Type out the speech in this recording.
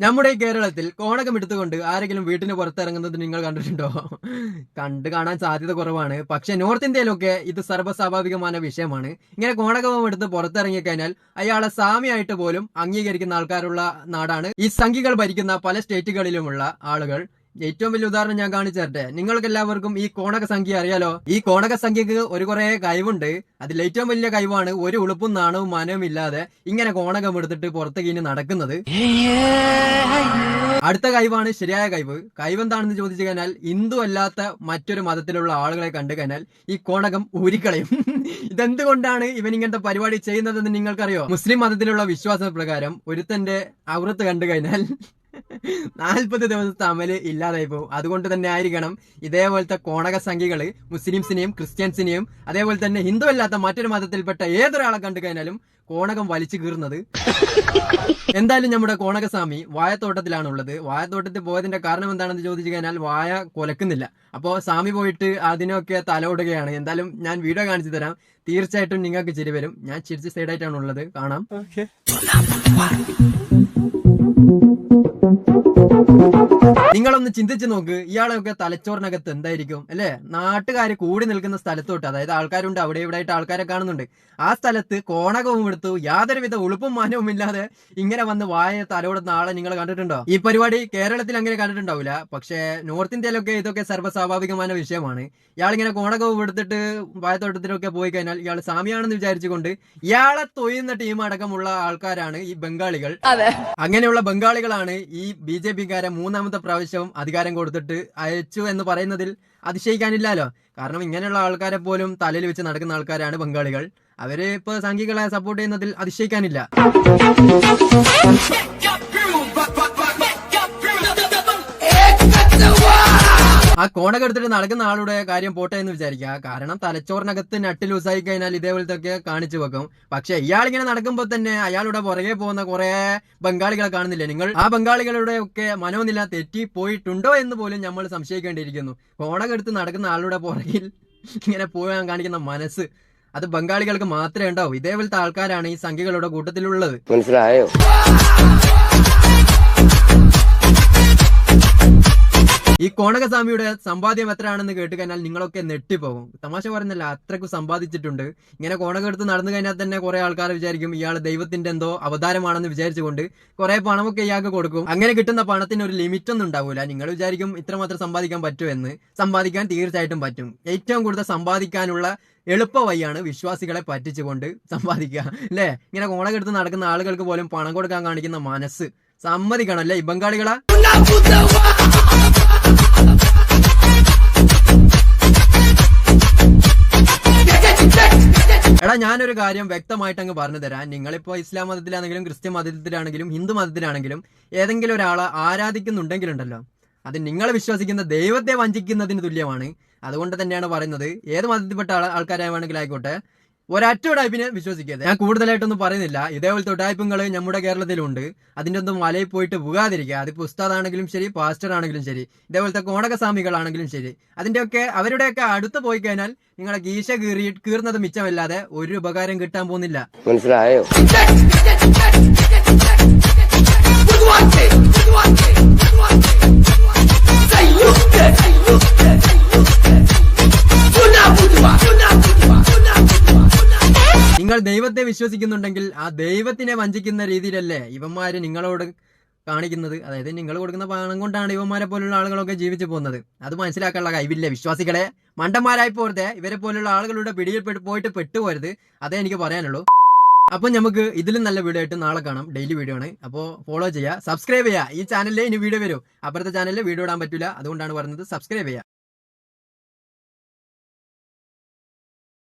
നമ്മുടെ കേരളത്തിൽ കോണകം എടുത്തുകൊണ്ട് ആരെങ്കിലും വീട്ടിന് പുറത്തിറങ്ങുന്നത് നിങ്ങൾ കണ്ടിട്ടുണ്ടോ? കണ്ടു കാണാൻ സാധ്യത കുറവാണ്. പക്ഷെ നോർത്ത് ഇന്ത്യയിലൊക്കെ ഇത് സർവസ്വാഭാവികമായ വിഷയമാണ്. ഇങ്ങനെ കോണകം എടുത്ത് പുറത്തിറങ്ങി കഴിഞ്ഞാൽ അയാളെ സാമിയായിട്ട് പോലും അംഗീകരിക്കുന്ന ആൾക്കാരുള്ള നാടാണ്. ഈ സംഘികൾ ഭരിക്കുന്ന പല സ്റ്റേറ്റുകളിലുമുള്ള ആളുകൾ. ഏറ്റവും വലിയ ഉദാഹരണം ഞാൻ കാണിച്ചു തരട്ടെ നിങ്ങൾക്ക് എല്ലാവർക്കും ഈ കോണക സംഖ്യ അറിയാലോ? ഈ കോണക സംഖ്യക്ക് ഒരു കുറെ കഴിവുണ്ട് അതിൽ ഏറ്റവും വലിയ കഴിവാണ് ഒരു ഉളുപ്പും നാണവും മനവും ഇല്ലാതെ ഇങ്ങനെ കോണകം എടുത്തിട്ട് പുറത്തേക്ക് ഇനി നടക്കുന്നത്. അടുത്ത കഴിവാണ് ശരിയായ കഴിവ് എന്താണെന്ന് ചോദിച്ചു കഴിഞ്ഞാൽ ഹിന്ദു അല്ലാത്ത മറ്റൊരു മതത്തിലുള്ള ആളുകളെ കണ്ടു കഴിഞ്ഞാൽ ഈ കോണകം ഊരിക്കളയും. ഇതെന്തുകൊണ്ടാണ് ഇവൻ ഇങ്ങനത്തെ പരിപാടി ചെയ്യുന്നതെന്ന് നിങ്ങൾക്കറിയോ? മുസ്ലിം മതത്തിലുള്ള വിശ്വാസ പ്രകാരം ഒരുത്തന്റെ അവൃത്ത് കണ്ടു കഴിഞ്ഞാൽ നാൽപ്പത് ദിവസത്തെ അമൽ ഇല്ലാതായി പോകും അതുകൊണ്ട് തന്നെ ആയിരിക്കണം ഇതേപോലത്തെ കോണക സംഖ്യകൾ മുസ്ലിംസിനെയും ക്രിസ്ത്യൻസിനെയും അതേപോലെ തന്നെ ഹിന്ദു അല്ലാത്ത മറ്റൊരു മതത്തിൽപ്പെട്ട ഏതൊരാളെ കണ്ടു കഴിഞ്ഞാലും കോണകം വലിച്ചു കീറുന്നത്. എന്തായാലും നമ്മുടെ കോണകസ്വാമി വാഴത്തോട്ടത്തിലാണുള്ളത്. വാഴത്തോട്ടത്തിൽ പോയതിന്റെ കാരണം എന്താണെന്ന് ചോദിച്ചു കഴിഞ്ഞാൽ വായ കൊലക്കുന്നില്ല. അപ്പോ സ്വാമി പോയിട്ട് അതിനൊക്കെ തലോടുകയാണ്. എന്തായാലും ഞാൻ വീഡിയോ കാണിച്ചു തരാം. തീർച്ചയായിട്ടും നിങ്ങൾക്ക് ചിരി വരും. ഞാൻ ചിരിച്ച സൈഡായിട്ടാണ് ഉള്ളത് കാണാം Thank you. നിങ്ങളൊന്ന് ചിന്തിച്ചു നോക്ക്. ഇയാളൊക്കെ തലച്ചോറിനകത്ത് എന്തായിരിക്കും? അല്ലെ? നാട്ടുകാർ കൂടി നിൽക്കുന്ന സ്ഥലത്തോട്ട് അതായത് ആൾക്കാരുണ്ട് അവിടെ ഇവിടെ ആയിട്ട് ആൾക്കാരെ കാണുന്നുണ്ട്. ആ സ്ഥലത്ത് കോണകവും എടുത്തു യാതൊരുവിധ ഉളുപ്പും മാനവും ഇല്ലാതെ ഇങ്ങനെ വന്ന് വായ തലോടുന്ന ആളെ നിങ്ങൾ കണ്ടിട്ടുണ്ടോ? ഈ പരിപാടി കേരളത്തിൽ അങ്ങനെ കണ്ടിട്ടുണ്ടാവില്ല പക്ഷേ നോർത്ത് ഇന്ത്യയിലൊക്കെ ഇതൊക്കെ സർവസ്വാഭാവികമായ വിഷയമാണ്. ഇയാൾ ഇങ്ങനെ കോണകവും എടുത്തിട്ട് വായത്തോട്ടത്തിലൊക്കെ പോയി കഴിഞ്ഞാൽ ഇയാൾ സാമിയാണെന്ന് വിചാരിച്ചുകൊണ്ട് ഇയാളെ തൊയ്യുന്ന ടീം അടക്കമുള്ള ആൾക്കാരാണ് ഈ ബംഗാളികൾ. അങ്ങനെയുള്ള ബംഗാളികളാണ് ഈ ബി ജെ പിക്കാരെ മൂന്നാമത്തെ പ്രാവശ്യവും അധികാരം കൊടുത്തിട്ട് അയച്ചു എന്ന് പറയുന്നതിൽ അതിശയിക്കാനില്ലല്ലോ. കാരണം ഇങ്ങനെയുള്ള ആൾക്കാരെ പോലും തലയിൽ വെച്ച് നടക്കുന്ന ആൾക്കാരാണ് ബംഗാളികൾ അവരെ ഇപ്പൊ സംഘികളെ സപ്പോർട്ട് ചെയ്യുന്നതിൽ അതിശയിക്കാനില്ല. ആ കോണൊക്കെ എടുത്തിട്ട് നടക്കുന്ന ആളുടെ കാര്യം പോട്ടെ എന്ന് വിചാരിക്കുക. കാരണം തലച്ചോറിനകത്ത് നട്ട് ലൂസായി കഴിഞ്ഞാൽ ഇതേപോലത്തെ ഒക്കെ കാണിച്ചു വെക്കും. പക്ഷെ ഇയാൾ ഇങ്ങനെ നടക്കുമ്പോൾ തന്നെ അയാളുടെ പുറകെ പോകുന്ന കുറെ ബംഗാളികളെ കാണുന്നില്ല? നിങ്ങൾ ആ ബംഗാളികളുടെ ഒക്കെ മനോനില തെറ്റി പോയിട്ടുണ്ടോ എന്ന് പോലും നമ്മൾ സംശയിക്കേണ്ടിയിരിക്കുന്നു. കോണൊക്കെ എടുത്ത് നടക്കുന്ന ആളുടെ പുറകിൽ ഇങ്ങനെ പോകാൻ കാണിക്കുന്ന മനസ്സ് അത് ബംഗാളികൾക്ക് മാത്രമേ ഉണ്ടാവൂ. ഇതേപോലത്തെ ആൾക്കാരാണ് ഈ സംഖ്യകളുടെ കൂട്ടത്തിലുള്ളത്. മനസ്സിലായോ? ഈ കോണകസ്വാമിയുടെ സമ്പാദ്യം എത്രയാണെന്ന് കേട്ട് കഴിഞ്ഞാൽ നിങ്ങളൊക്കെ നെട്ടിപ്പോകും തമാശ പറഞ്ഞല്ല അത്രയ്ക്ക് സമ്പാദിച്ചിട്ടുണ്ട്. ഇങ്ങനെ കോണക എടുത്ത് നടന്നു കഴിഞ്ഞാൽ തന്നെ കുറെ ആൾക്കാർ വിചാരിക്കും ഇയാൾ ദൈവത്തിന്റെ എന്തോ അവതാരമാണെന്ന് വിചാരിച്ചുകൊണ്ട് കുറെ പണമൊക്കെ ഇയാൾക്ക് കൊടുക്കും. അങ്ങനെ കിട്ടുന്ന പണത്തിന് ഒരു ലിമിറ്റ് ഒന്നും ഉണ്ടാവില്ല നിങ്ങൾ വിചാരിക്കും ഇത്രമാത്രം സമ്പാദിക്കാൻ പറ്റുമെന്ന് സമ്പാദിക്കാൻ തീർച്ചയായിട്ടും പറ്റും. ഏറ്റവും കൂടുതൽ സമ്പാദിക്കാനുള്ള എളുപ്പ വഴിയാണ് വിശ്വാസികളെ പറ്റിച്ചുകൊണ്ട് സമ്പാദിക്കുക അല്ലേ? ഇങ്ങനെ കോണക എടുത്ത് നടക്കുന്ന ആളുകൾക്ക് പോലും പണം കൊടുക്കാൻ കാണിക്കുന്ന മനസ്സ് സമ്മതിക്കണം അല്ലേ? ഈ ബംഗാളികളാ. എടാ ഞാനൊരു കാര്യം വ്യക്തമായിട്ട് അങ്ങ് പറഞ്ഞു തരാം. നിങ്ങളിപ്പോ ഇസ്ലാം മതത്തിലാണെങ്കിലും ക്രിസ്ത്യൻ മതത്തിലാണെങ്കിലും ഹിന്ദു മതത്തിലാണെങ്കിലും ഏതെങ്കിലും ഒരാളെ ആരാധിക്കുന്നുണ്ടെങ്കിലുണ്ടല്ലോ. അത് നിങ്ങൾ വിശ്വസിക്കുന്ന ദൈവത്തെ വഞ്ചിക്കുന്നതിന് തുല്യമാണ്. അതുകൊണ്ട് തന്നെയാണ് പറയുന്നത്. ഏത് മതത്തിൽപ്പെട്ട ആൾ ആൾക്കാരെ വേണമെങ്കിലും ആയിക്കോട്ടെ. ഒരൊറ്റ ഉടായ്പിനെ വിശ്വസിക്കരുത്. ഞാൻ കൂടുതലായിട്ടൊന്നും പറയുന്നില്ല. ഇതേപോലത്തെ ഉടായ്പങ്ങൾ നമ്മുടെ കേരളത്തിലുണ്ട്. അതിന്റെ ഒന്നും മലയിൽ പോയിട്ട് പോകാതിരിക്കുക. അത് ഉസ്താദ് ആണെങ്കിലും ശരി പാസ്റ്റർ ആണെങ്കിലും ശരി ഇതേപോലത്തെ കോണകസ്വാമികളാണെങ്കിലും ശരി. അതിന്റെയൊക്കെ അവരുടെയൊക്കെ അടുത്ത് പോയി കഴിഞ്ഞാൽ നിങ്ങളെ ഗീശ കീറി കീറുന്നത് മിച്ചമല്ലാതെ ഒരു ഉപകാരം കിട്ടാൻ പോകുന്നില്ല. മനസ്സിലായോ? ദൈവത്തെ വിശ്വസിക്കുന്നുണ്ടെങ്കിൽ ആ ദൈവത്തിനെ വഞ്ചിക്കുന്ന രീതിയിലല്ലേ ഇവന്മാര് നിങ്ങളോട് കാണിക്കുന്നത്? അതായത് നിങ്ങൾ കൊടുക്കുന്ന പണം കൊണ്ടാണ് ഇവന്മാരെ പോലുള്ള ആളുകളൊക്കെ ജീവിച്ചു പോകുന്നത്. അത് മനസ്സിലാക്കാനുള്ള കഴിവില്ല വിശ്വാസികളെ. മണ്ടന്മാരായി പോരുത്. ഇവരെ പോലുള്ള ആളുകളുടെ പിടിയിൽ പോയിട്ട് പെട്ടുപോരുത്. അതേ എനിക്ക് പറയാനുള്ളൂ. അപ്പോൾ നമുക്ക് ഇതിലും നല്ല വീഡിയോ ആയിട്ട് നാളെ കാണാം. ഡെയിലി വീഡിയോ ആണ്. അപ്പോൾ ഫോളോ ചെയ്യുക. സബ്സ്ക്രൈബ് ചെയ്യുക. ഈ ചാനലിലെ ഇനി വീഡിയോ വരും. അപ്പുറത്തെ ചാനലിൽ വീഡിയോ ഇടാൻ പറ്റില്ല അതുകൊണ്ടാണ് പറയുന്നത് സബ്സ്ക്രൈബ് ചെയ്യുക.